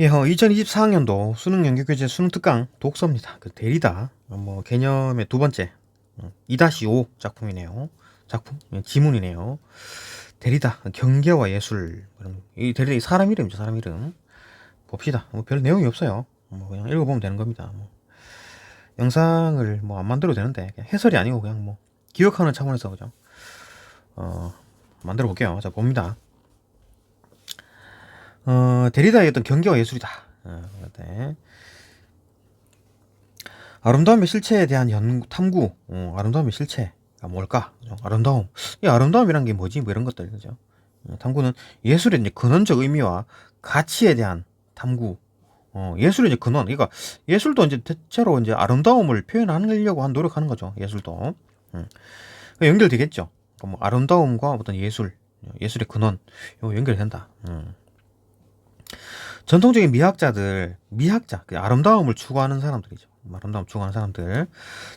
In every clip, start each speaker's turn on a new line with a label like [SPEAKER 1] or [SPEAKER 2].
[SPEAKER 1] 예, 어, 2024학년도 수능 연계교재 수능 특강 독서입니다. 그 대리다 어, 뭐 개념의 두 번째 어, 2-5 작품이네요. 작품 예, 지문이네요. 대리다 경계와 예술 이 대리다 이 사람 이름이죠. 사람 이름 봅시다. 뭐 별 내용이 없어요. 뭐 그냥 읽어보면 되는 겁니다. 뭐 영상을 뭐 안 만들어도 되는데 해설이 아니고 그냥 뭐 기억하는 차원에서 그죠. 어 만들어 볼게요. 자 봅니다. 어, 데리다의 어떤 경계와 예술이다. 어, 네. 아름다움의 실체에 대한 연 탐구, 어, 아름다움의 실체가 뭘까? 그죠? 아름다움. 이 아름다움이란 게 뭐지? 뭐 이런 것들, 그죠? 어, 탐구는 예술의 이제 근원적 의미와 가치에 대한 탐구. 어, 예술의 이제 근원. 그러니까 예술도 이제 대체로 이제 아름다움을 표현하려고 한 노력하는 거죠. 예술도. 음. 연결되겠죠. 그러니까 뭐 아름다움과 어떤 예술, 예술의 근원, 이거 연결된다. 음. 전통적인 미학자들, 미학자, 그 아름다움을 추구하는 사람들이죠. 아름다움 추구하는 사람들.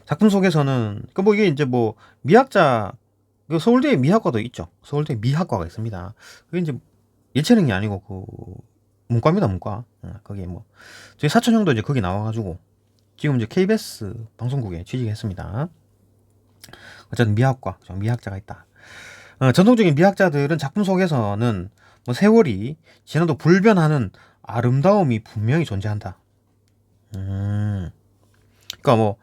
[SPEAKER 1] 작품 속에서는, 그 뭐 이게 이제 뭐 미학자, 그 서울대에 미학과도 있죠. 서울대 미학과가 있습니다. 그게 이제 예체능이 아니고 그 문과입니다, 문과. 어, 거기 뭐 저희 사촌 형도 이제 거기 나와가지고 지금 이제 KBS 방송국에 취직했습니다. 어쨌든 미학과? 미학자가 있다. 어, 전통적인 미학자들은 작품 속에서는 뭐 세월이 지나도 불변하는 아름다움이 분명히 존재한다. 음. 그러니까 뭐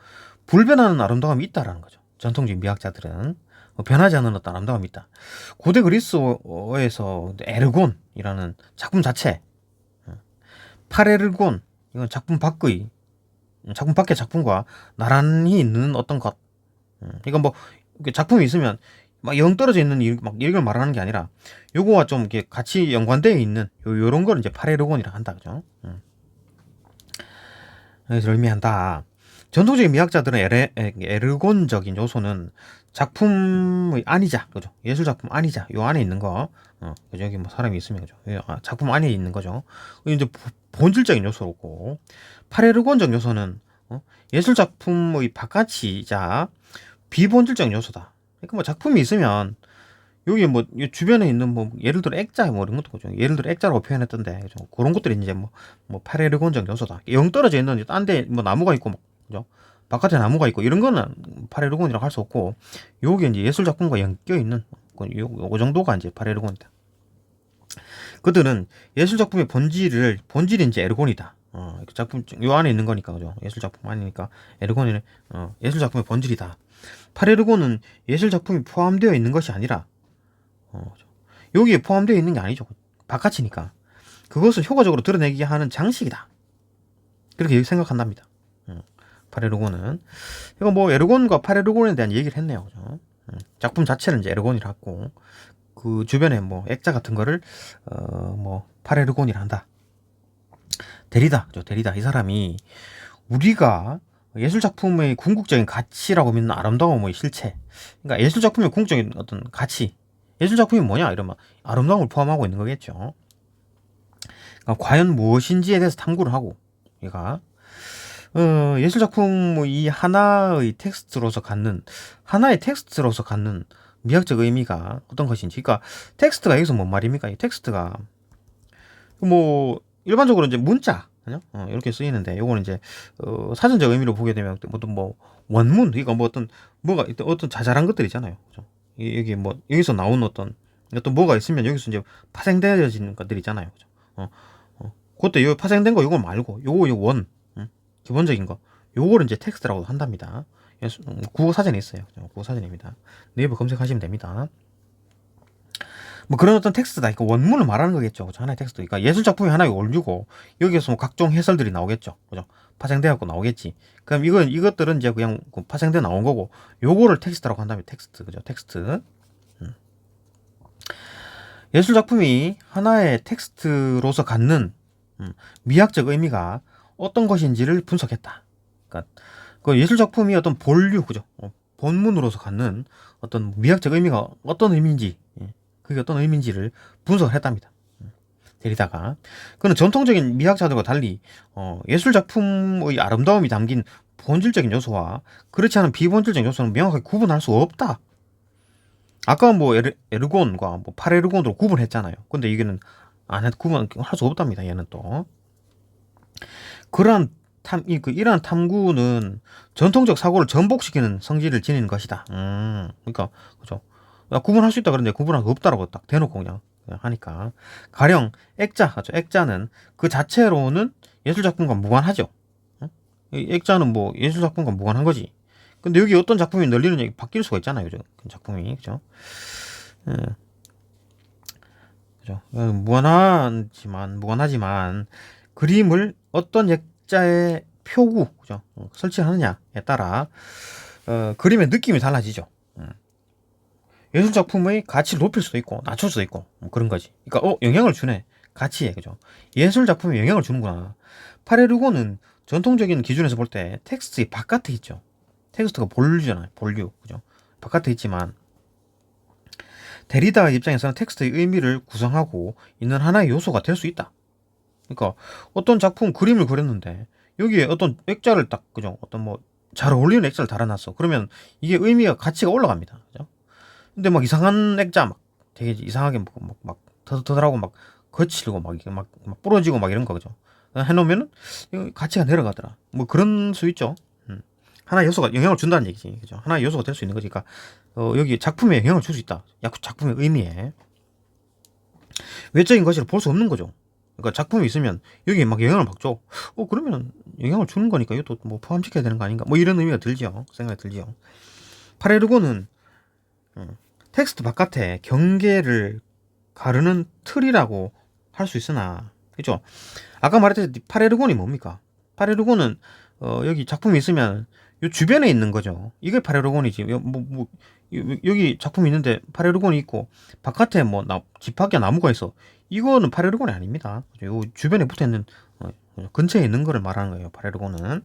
[SPEAKER 1] 불변하는 아름다움이 있다라는 거죠. 전통적인 미학자들은 뭐 변하지 않는 어떤 아름다움이 있다. 고대 그리스어에서 에르곤이라는 작품 자체, 어, 파레르곤 이건 작품 밖의 작품 밖의 작품과 나란히 있는 어떤 것. 음, 이건 뭐 작품이 있으면 막 영 떨어져 있는 일, 막 이런 걸 말하는 게 아니라 요거와 좀 이렇게 같이 연관되어 있는 요 요런 걸 이제 파레르곤이라 한다 그죠? 음. 그래서 의미한다. 전통적인 미학자들은 에레, 에, 에르곤적인 요소는 작품의 아니자 그죠? 예술 작품 아니자 요 안에 있는 거 어, 그죠? 여기 뭐 사람이 있으면 그죠? 예, 아, 작품 안에 있는 거죠. 이제 보- 본질적인 요소고 파레르곤적 요소는 어? 예술 작품의 바깥이자 비본질적 요소다. 그러니까 뭐 작품이 있으면 여기 뭐이 주변에 있는 뭐 예를 들어 액자 뭐 이런 것도 그죠. 예를 들어 액자라고 표현했던데 그죠. 그런 것들이 이제 뭐뭐 파레르곤적 요소다. 영 떨어져 있는 딴 데 뭐 나무가 있고 막 그죠. 바깥에 나무가 있고 이런 거는 파레르곤이라고 할 수 없고 요게 이제 예술 작품과 엮여 있는 그 요, 요 정도가 이제 파레르곤이다. 그들은 예술 작품의 본질을 본질이 이제 에르곤이다. 어, 그 작품 요 안에 있는 거니까 그죠. 예술 작품 아니니까 에르곤이 어, 예술 작품의 본질이다. 파레르곤은 예술 작품이 포함되어 있는 것이 아니라 어, 여기에 포함되어 있는 게 아니죠. 바깥이니까 그것을 효과적으로 드러내게 하는 장식이다. 그렇게 생각한답니다. 음, 파레르곤은 이거 뭐 에르곤과 파레르곤에 대한 얘기를 했네요. 그죠? 음, 작품 자체를 이제 에르곤이라 했고 그 주변에 뭐 액자 같은 거를 어 뭐 파레르곤이라 한다. 데리다, 죠 데리다 이 사람이 우리가 예술 작품의 궁극적인 가치라고 믿는 아름다움의 실체. 그러니까 예술 작품의 궁극적인 어떤 가치. 예술 작품이 뭐냐 이러면 아름다움을 포함하고 있는 거겠죠. 그러니까 과연 무엇인지에 대해서 탐구를 하고 얘가 어, 예술 작품의 이 하나의 텍스트로서 갖는 하나의 텍스트로서 갖는 미학적 의미가 어떤 것인지. 그러니까 텍스트가 여기서 뭔 말입니까? 이 텍스트가 뭐 일반적으로 이제 문자? 어, 이렇게 쓰이는데 요거는 이제 어, 사전적 의미로 보게 되면 어떤 뭐 원문 이거 뭐 어떤 뭐가 있- 어떤 자잘한 것들 있잖아요. 그죠? 이- 여기 뭐 여기서 나온 어떤 어떤 뭐가 있으면 여기서 이제 파생되어지는 것들 있잖아요. 그죠? 어, 어. 그것도 요 파생된 거 요거 말고 요거 요원 기본적인 거 요거를 이제 텍스트라고 한답니다. 예수- 음, 국어 사전에 있어요. 국어 사전입니다. 네이버 검색하시면 됩니다. 뭐 그런 어떤 텍스트다. 그러니까 원문을 말하는 거겠죠. 그죠? 하나의 텍스트. 그러니까 예술 작품이 하나에 올리고 여기에서 뭐 각종 해설들이 나오겠죠. 그죠? 파생돼갖고 나오겠지. 그럼 이건 이것들은 이제 그냥 그 파생돼 나온 거고 요거를 텍스트라고 한다면 텍스트. 그죠? 텍스트. 음. 예술 작품이 하나의 텍스트로서 갖는 음, 미학적 의미가 어떤 것인지를 분석했다. 그러니까 그 예술 작품이 어떤 본류, 그죠? 어, 본문으로서 갖는 어떤 미학적 의미가 어떤 의미인지, 예, 그게 어떤 의미인지를 분석을 했답니다. 음, 데리다가 그는 전통적인 미학자들과 달리 어, 예술 작품의 아름다움이 담긴 본질적인 요소와 그렇지 않은 비본질적인 요소는 명확하게 구분할 수 없다. 아까 뭐 에르, 에르곤과 뭐 파레르곤으로 구분했잖아요. 근데 이게는 안 해, 구분할 수 없답니다. 얘는 또. 그러한 탐, 이, 그, 이러한 탐구는 전통적 사고를 전복시키는 성질을 지닌 것이다. 음, 그러니까, 그죠. 야, 구분할 수 있다 그러는데 구분할 수 없다라고 딱 대놓고 그냥, 하니까. 가령, 액자, 그죠. 액자는 그 자체로는 예술 작품과 무관하죠. 응? 이 액자는 뭐 예술 작품과 무관한 거지. 근데 여기 어떤 작품이 얘기 바뀔 수가 있잖아요. 그 작품이, 그죠. 예. 그죠. 어, 무관하지만, 무관하지만, 그림을 어떤 액자의 표구, 그죠. 어, 설치하느냐에 따라, 어, 그림의 느낌이 달라지죠. 음. 예술 작품의 가치를 높일 수도 있고, 낮출 수도 있고, 뭐 그런 거지. 그러니까, 어, 영향을 주네. 가치에, 그죠. 예술 작품에 영향을 주는구나. 파레르고는 전통적인 기준에서 볼 때 텍스트의 바깥에 있죠. 텍스트가 본류잖아요. 본류, 그죠. 바깥에 있지만, 데리다 입장에서는 텍스트의 의미를 구성하고 있는 하나의 요소가 될 수 있다. 그러니까 어떤 작품 그림을 그렸는데 여기에 어떤 액자를 딱 그죠? 어떤 뭐 잘 어울리는 액자를 달아놨어. 그러면 이게 의미가 가치가 올라갑니다. 그죠? 근데 막 이상한 액자 막 되게 이상하게 막, 막, 막 터들터들하고 막 거칠고 막 막, 막 부러지고 막 이런 거 그죠? 해놓으면은 가치가 내려가더라. 뭐 그런 수 있죠. 음. 하나의 요소가 영향을 준다는 얘기지. 그죠? 하나의 요소가 될 수 있는 거니까 어, 여기 작품에 영향을 줄 수 있다. 약- 작품의 의미에. 외적인 것을 볼 수 없는 거죠. 그러니까 작품이 있으면 여기에 막 영향을 받죠. 어, 그러면 영향을 주는 거니까 이것도 뭐 포함시켜야 되는 거 아닌가? 뭐 이런 의미가 들죠. 생각이 들죠. 파레르고는 음, 텍스트 바깥에 경계를 가르는 틀이라고 할 수 있으나, 그죠? 아까 말했듯이 파레르곤이 뭡니까? 파레르곤은 어, 여기 작품이 있으면 요 주변에 있는 거죠. 이게 파레르곤이지. 요- 뭐, 뭐, 요- 여기 작품이 있는데 파레르곤이 있고 바깥에 뭐 나, 집 밖에 나무가 있어. 이거는 파레르곤이 아닙니다. 요 주변에 붙어 있는 어, 근처에 있는 거를 말하는 거예요. 파레르곤은.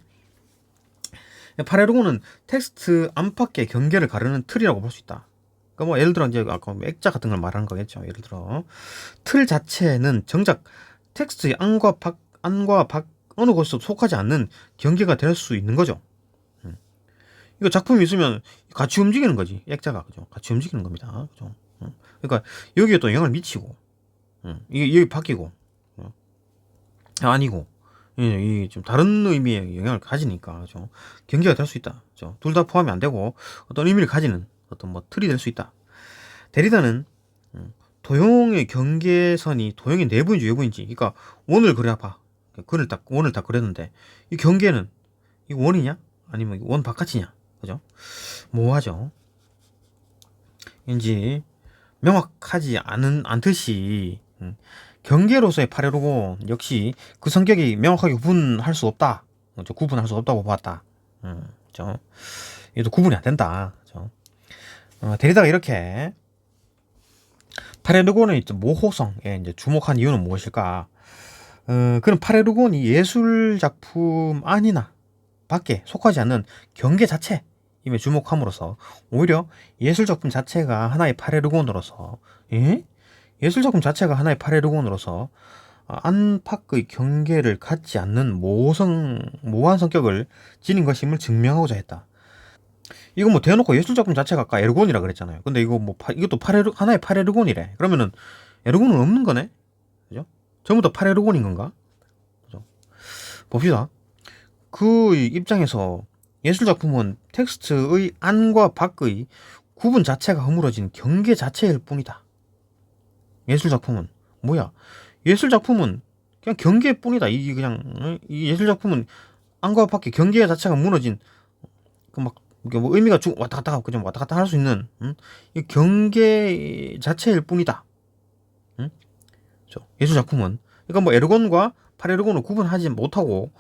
[SPEAKER 1] 파레르곤은 텍스트 안팎의 경계를 가르는 틀이라고 볼 수 있다. 그러니까 뭐 예를 들어 이제 아까 뭐 액자 같은 걸 말하는 거겠죠. 예를 들어 틀 자체는 정작 텍스트의 안과 밖 안과 밖 어느 곳에도 속하지 않는 경계가 될 수 있는 거죠. 음. 이거 작품이 있으면 같이 움직이는 거지. 액자가 그죠. 같이 움직이는 겁니다. 그죠. 음. 그러니까 여기에 또 영향을 미치고 음. 이게 여기 바뀌고 어. 아니고 이좀 다른 의미의 영향을 가지니까 그죠. 경계가 될 수 있다. 그죠. 둘 다 포함이 안 되고 어떤 의미를 가지는 어떤 뭐 틀이 될 수 있다. 데리다는 음, 도형의 경계선이 도형이 내부인지 외부인지, 그러니까 원을 그려봐. 글을 딱 원을 딱 그렸는데 이 경계는 이 원이냐 아니면 원 바깥이냐, 그죠? 모호하죠. 인지 명확하지 않은 않듯이 음, 경계로서의 파레로곤 역시 그 성격이 명확하게 구분할 수 없다. 구분할 수 없다고 봤다. 음, 그죠? 얘도 구분이 안 된다. 어, 데리다가 이렇게 파레르곤의 모호성에 이제 주목한 이유는 무엇일까? 어, 그는 파레르곤이 예술 작품 아니나 밖에 속하지 않는 경계 자체임에 주목함으로써 오히려 예술 작품 자체가 하나의 파레르곤으로서 예? 예술 작품 자체가 하나의 파레르곤으로서 어, 안팎의 경계를 갖지 않는 모성 모호한 성격을 지닌 것임을 증명하고자 했다. 이거 뭐 대놓고 예술 작품 자체가 아까 에르곤이라 그랬잖아요. 근데 이거 뭐 파, 이것도 파레르 하나의 파레르곤이래. 그러면은 에르곤은 없는 거네. 그죠? 전부 다 파레르곤인 건가? 그죠? 봅시다. 그 입장에서 예술 작품은 텍스트의 안과 밖의 구분 자체가 허물어진 경계 자체일 뿐이다. 예술 작품은 뭐야? 예술 작품은 그냥 경계뿐이다. 이 그냥 어? 이 예술 작품은 안과 밖의 경계 자체가 무너진 그막 이게 뭐 의미가 주, 왔다 갔다 하고 그냥 왔다 갔다 할 수 있는 음? 이 경계 자체일 뿐이다. 음? 저 예술 작품은 그러니까 뭐 에르곤과 파레르곤을 구분하지 못하고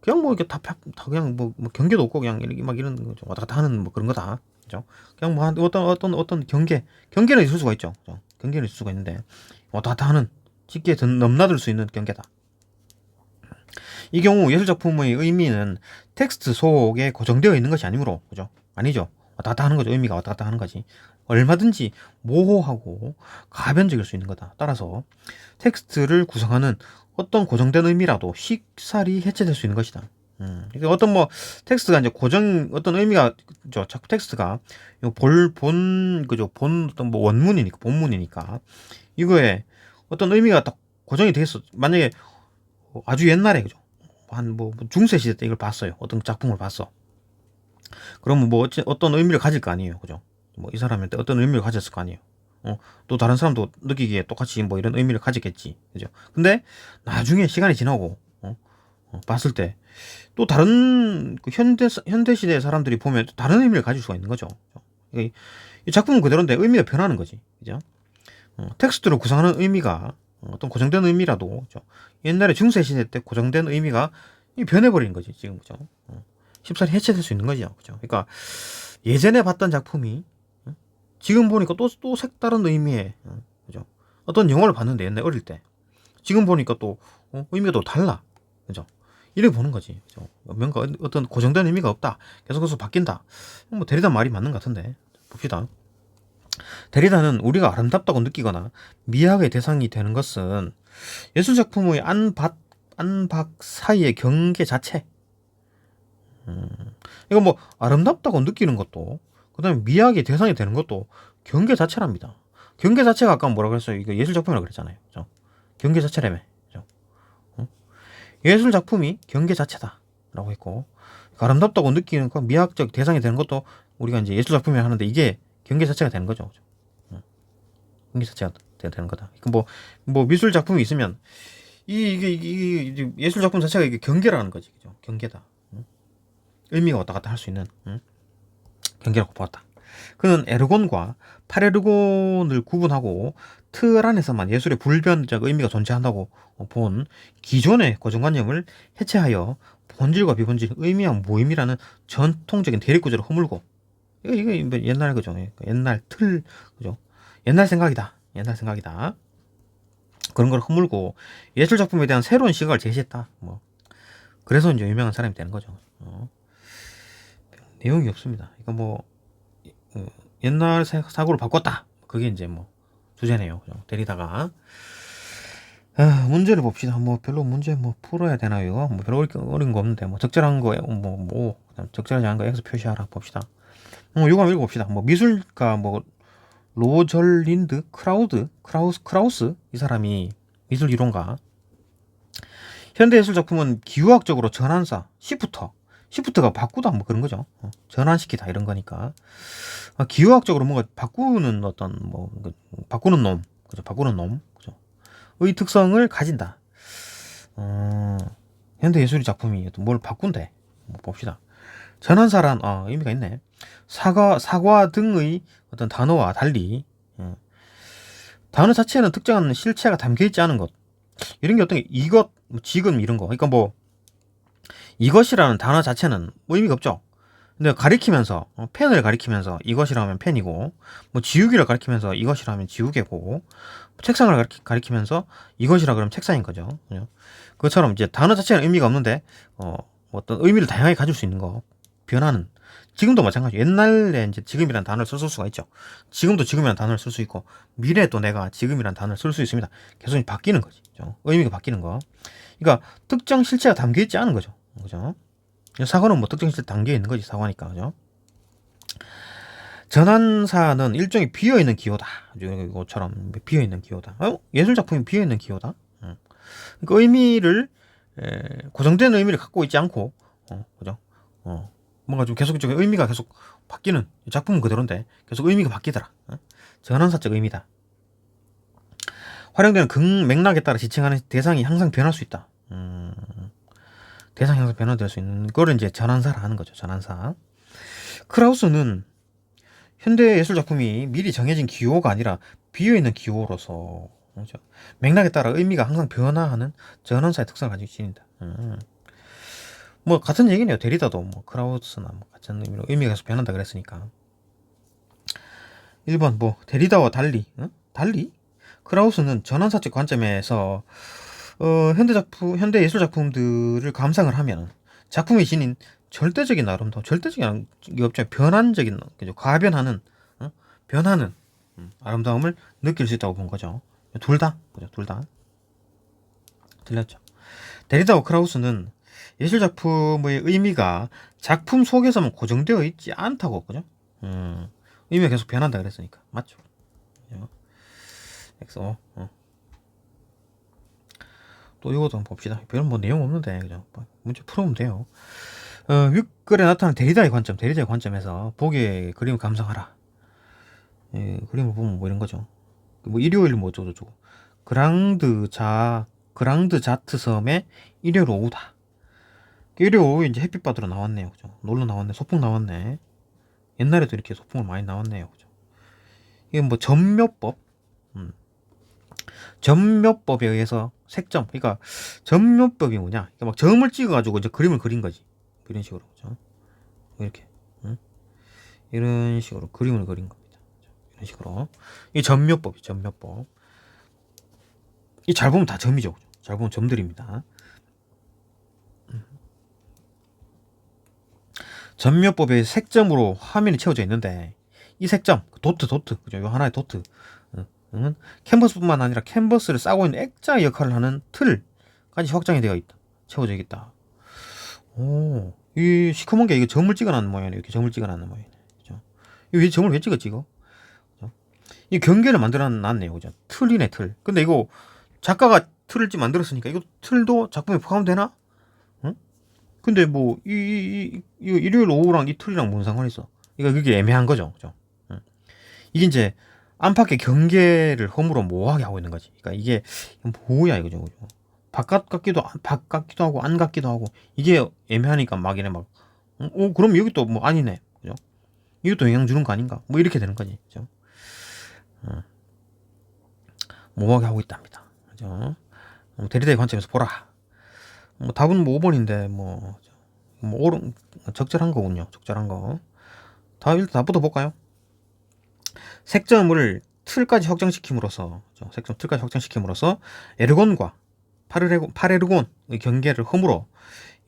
[SPEAKER 1] 그냥 뭐 이게 다, 다 그냥 뭐, 뭐 경계도 없고 그냥 이렇게 막 이런 거죠. 왔다 갔다 하는 뭐 그런 거다. 그죠? 그냥 뭐 한- 어떤 어떤 어떤 경계 경계는 있을 수가 있죠. 그죠? 경계는 있을 수가 있는데 왔다 갔다 하는 쉽게 든- 넘나들 수 있는 경계다. 이 경우 예술 작품의 의미는 텍스트 속에 고정되어 있는 것이 아니므로 그죠? 아니죠. 왔다 갔다 하는 거죠. 의미가 왔다 갔다 하는 거지. 얼마든지 모호하고 가변적일 수 있는 거다. 따라서 텍스트를 구성하는 어떤 고정된 의미라도 쉽사리 해체될 수 있는 것이다. 음, 어떤 뭐 텍스트가 이제 고정 어떤 의미가 저 자꾸 텍스트가 볼본 그죠 본 어떤 뭐 원문이니까 본문이니까 이거에 어떤 의미가 딱 고정이 돼 있어 만약에 아주 옛날에 그죠 한뭐 중세 시대 때 이걸 봤어요. 어떤 작품을 봤어. 그러면 뭐 어찌, 어떤 의미를 가질 거 아니에요. 그죠? 뭐 이 사람한테 어떤 의미를 가졌을 거 아니에요. 어, 또 다른 사람도 느끼기에 똑같이 뭐 이런 의미를 가졌겠지. 그죠? 근데 나중에 시간이 지나고 어, 어, 봤을 때 또 다른 그 현대 현대 시대 사람들이 보면 또 다른 의미를 가질 수가 있는 거죠. 이, 이 작품은 그대로인데 의미가 변하는 거지. 그죠? 어, 텍스트로 구성하는 의미가 어떤 고정된 의미라도 그죠? 옛날에 중세 시대 때 고정된 의미가 이 변해버리는 거지 지금 그죠? 어, 쉽사리 해체될 수 있는 거죠. 그죠? 그러니까 예전에 봤던 작품이 어, 지금 보니까 또 또 색다른 의미의 어, 그죠? 어떤 영화를 봤는데 옛날 어릴 때 지금 보니까 또 어, 의미가 또 달라. 그죠? 이렇게 보는 거지. 그죠? 뭔가 어떤 고정된 의미가 없다. 계속해서 바뀐다. 뭐 데리다 말이 맞는 것 같은데 봅시다. 데리다는 우리가 아름답다고 느끼거나 미학의 대상이 되는 것은 예술 작품의 안밭 안박 사이의 경계 자체. 음, 이거 뭐 아름답다고 느끼는 것도 그 다음에 미학의 대상이 되는 것도 경계 자체랍니다. 경계 자체가 아까 뭐라 그랬어요? 이거 예술 작품이라고 그랬잖아요. 그죠? 경계 자체라며. 그죠? 어? 예술 작품이 경계 자체다 라고 했고 아름답다고 느끼는 거 미학적 대상이 되는 것도 우리가 이제 예술 작품이라 하는데 이게 경계 자체가 되는 거죠. 그죠? 어. 경계 자체가 되- 되는 거다. 그 뭐, 뭐 미술 작품이 있으면 이 이게, 이게, 이게 예술 작품 자체가 이게 경계라는 거지. 그죠? 경계다. 응? 의미가 왔다 갔다 할 수 있는 응? 경계라고 보았다. 그는 에르곤과 파레르곤을 구분하고 틀 안에서만 예술의 불변적 의미가 존재한다고 본 기존의 고정관념을 해체하여 본질과 비본질, 의미와 무의미라는 전통적인 대립구조를 허물고 이거 이거 뭐 옛날 그죠? 옛날 틀 그죠? 옛날 생각이다. 옛날 생각이다. 그런 걸 허물고 예술 작품에 대한 새로운 시각을 제시했다. 뭐 그래서 이제 유명한 사람이 되는 거죠. 어. 내용이 없습니다. 이거 뭐 어, 옛날 사- 사고를 바꿨다. 그게 이제 뭐 주제네요. 그죠? 데리다가 아, 문제를 봅시다. 뭐 별로 문제 뭐 풀어야 되나요? 뭐 별로 어려운 거 없는데 뭐 적절한 거뭐뭐 적절하지 않은 거 X 표시하라 봅시다. 어, 이거 한번 읽어봅시다. 뭐 미술가 뭐 로절린드 크라우드 크라우스 크라우스? 이 사람이 미술 이론가. 현대 예술 작품은 기후학적으로 전환사 시프터. 시프트가 바꾸다 뭐 그런 거죠. 어, 전환시키다 이런 거니까. 아, 기후학적으로 뭔가 바꾸는 어떤 뭐 그, 바꾸는 놈. 그죠? 바꾸는 놈. 그죠? 의 특성을 가진다. 어, 현대 예술 작품이 뭘 바꾼대? 뭐 봅시다. 전환사란 아 의미가 있네 사과, 사과 등의 어떤 단어와 달리 어, 단어 자체는 특정한 실체가 담겨 있지 않은 것 이런 게 어떤 게 이것, 뭐 지금 이런 거 그러니까 뭐 이것이라는 단어 자체는 뭐 의미가 없죠. 근데 가리키면서 어, 펜을 가리키면서 이것이라 하면 펜이고 뭐 지우개를 가리키면서 이것이라 하면 지우개고 책상을 가리키, 가리키 면서 이것이라 그러면 책상인 거죠. 그죠? 그것처럼 이제 단어 자체는 의미가 없는데 어, 어떤 의미를 다양하게 가질 수 있는 거 변하는 지금도 마찬가지. 옛날에 이제 지금이라는 단어를 쓸 수가 있죠. 지금도 지금이라는 단어를 쓸 수 있고 미래에도 내가 지금이라는 단어를 쓸 수 있습니다. 계속 바뀌는 거지. 그죠? 의미가 바뀌는 거. 그러니까 특정 실체가 담겨 있지 않은 거죠. 그죠? 사과는 뭐 특정 실체 담겨 있는 거지 사과니까 그죠? 전환사는 일종의 비어 있는 기호다. 이것처럼 비어 있는 기호다. 어? 예술 작품이 비어 있는 기호다. 응. 그러니까 의미를 에, 고정된 의미를 갖고 있지 않고 어, 그죠? 어. 뭔가 좀 계속적인 의미가 계속 바뀌는 작품은 그대로인데 계속 의미가 바뀌더라. 어? 전환사적 의미다. 활용되는 극 맥락에 따라 지칭하는 대상이 항상 변할 수 있다. 음, 대상이 항상 변화될 수 있는 거를 이제 전환사라 하는 거죠. 전환사. 크라우스는 현대 예술 작품이 미리 정해진 기호가 아니라 비어 있는 기호로서 그죠? 맥락에 따라 의미가 항상 변화하는 전환사의 특성을 가지고 지닌다. 음. 뭐 같은 얘기네요. 데리다도 뭐 크라우스나 뭐 같은 의미로 의미가 계속 변한다 그랬으니까. 1번 뭐 데리다와 달리 응? 달리 크라우스는 전환사적 관점에서 어, 현대 작품 현대 예술 작품들을 감상을 하면 작품이 지닌 절대적인 아름다움 절대적인 게 없죠 변환적인 그죠 과변하는 어? 변하는 음, 아름다움을 느낄 수 있다고 본 거죠 둘 다 그죠 둘 다 들렸죠 데리다와 크라우스는 예술 작품의 의미가 작품 속에서만 고정되어 있지 않다고 그죠? 음, 의미가 계속 변한다 그랬으니까 맞죠? 그죠? 엑소 어. 또 이것도 한번 봅시다. 별로 뭐 내용 없는데 그죠? 뭐 문제 풀어보면 돼요. 어, 윗글에 나타나는 대리자의 관점, 대리자의 관점에서 보기의 그림을 감상하라. 예, 그림을 보면 뭐 이런 거죠. 뭐 일요일 뭐 어쩌고 저쩌고. 그랑드 자, 그랑드 자트 섬에 일요일 오후다. 일요일 오후에 이제 햇빛 받으러 나왔네요. 그죠? 놀러 나왔네. 소풍 나왔네. 옛날에도 이렇게 소풍을 많이 나왔네요. 그죠? 이게 뭐 전묘법. 음. 전묘법에 의해서 색점. 그러니까 전묘법이 뭐냐? 그러니까 막 점을 찍어가지고 이제 그림을 그린 거지. 이런 식으로. 그죠? 이렇게. 응? 이런 식으로 그림을 그린 겁니다. 이런 식으로. 이 전묘법이 전묘법. 이 잘 보면 다 점이죠. 그죠? 잘 보면 점들입니다. 전묘법의 색점으로 화면이 채워져 있는데 이 색점 도트 도트 그죠? 요 하나의 도트 은 캔버스뿐만 아니라 캔버스를 싸고 있는 액자의 역할을 하는 틀까지 확장이 되어 있다. 채워져 있다. 오, 이 시커먼 게 이게 점을 찍어놨는 모양이네. 이렇게 점을 찍어놨는 모양이네. 그죠? 이왜 점을 왜 찍었지 이거? 그죠? 이 경계를 만들어놨네요. 그죠? 틀이네 틀. 근데 이거 작가가 틀을 좀 만들었으니까 이거 틀도 작품에 포함되나? 응? 근데 뭐이 이, 이, 이 일요일 오후랑 이 틀이랑 뭔 상관이 있어? 이거 그게 애매한 거죠. 그죠? 응. 이게 이제 안팎의 경계를 허물어 모호하게 하고 있는 거지. 그러니까 이게 뭐야 이거죠. 그죠? 바깥 같기도 밖 같기도 하고 안 같기도 하고 이게 애매하니까 막 이래 막 어, 그럼 여기 또 뭐 아니네. 그죠? 이것도 영향 주는 거 아닌가? 뭐 이렇게 되는 거지. 그죠? 어. 모호하게 하고 있답니다. 그죠? 뭐 대리대의 관점에서 보라. 뭐 답은 뭐 5번인데 뭐, 뭐 옳은 적절한 거군요. 적절한 거. 다 일단 답부터 볼까요? 색점을 틀까지 확장시킴으로써? 색점 틀까지 확장시킴으로써 에르곤과 파르레곤, 파레르곤의 경계를 허물어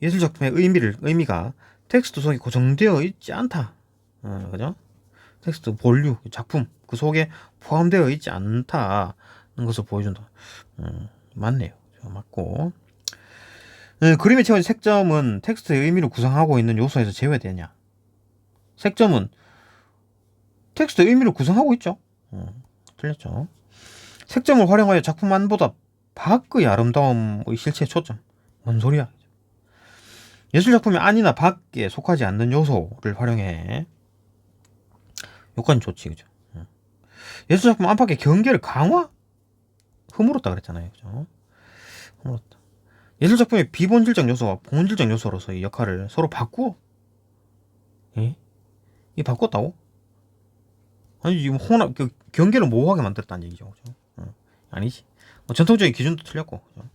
[SPEAKER 1] 예술 작품의 의미를 의미가 텍스트 속에 고정되어 있지 않다. 어, 그죠? 텍스트 본류 작품 그 속에 포함되어 있지 않다는 것을 보여준다. 음, 맞네요. 맞고. 네, 그림에 채워진 색점은 텍스트의 의미를 구성하고 있는 요소에서 제외되냐? 색점은 텍스트의 의미를 구성하고 있죠. 어, 틀렸죠. 색점을 활용하여 작품 안보다 밖의 아름다움의 실체에 초점. 뭔 소리야? 예술 작품이 안이나 밖에 속하지 않는 요소를 활용해. 요건 좋지, 그죠? 어. 예술 작품 안팎의 경계를 강화? 허물었다 그랬잖아요, 그죠? 허물었다. 예술 작품의 비본질적 요소와 본질적 요소로서의 역할을 서로 바꾸어. 예? 이 바꿨다고? 아니 지금 혼합 그 경계를 모호하게 만들었다는 얘기죠, 그죠? 어. 아니지. 뭐 전통적인 기준도 틀렸고, 그죠?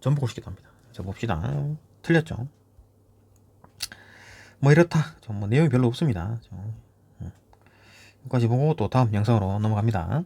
[SPEAKER 1] 전부 고시기도 합니다. 자 봅시다. 틀렸죠. 뭐 이렇다. 뭐 내용이 별로 없습니다. 저, 어. 여기까지 보고 또 다음 영상으로 넘어갑니다.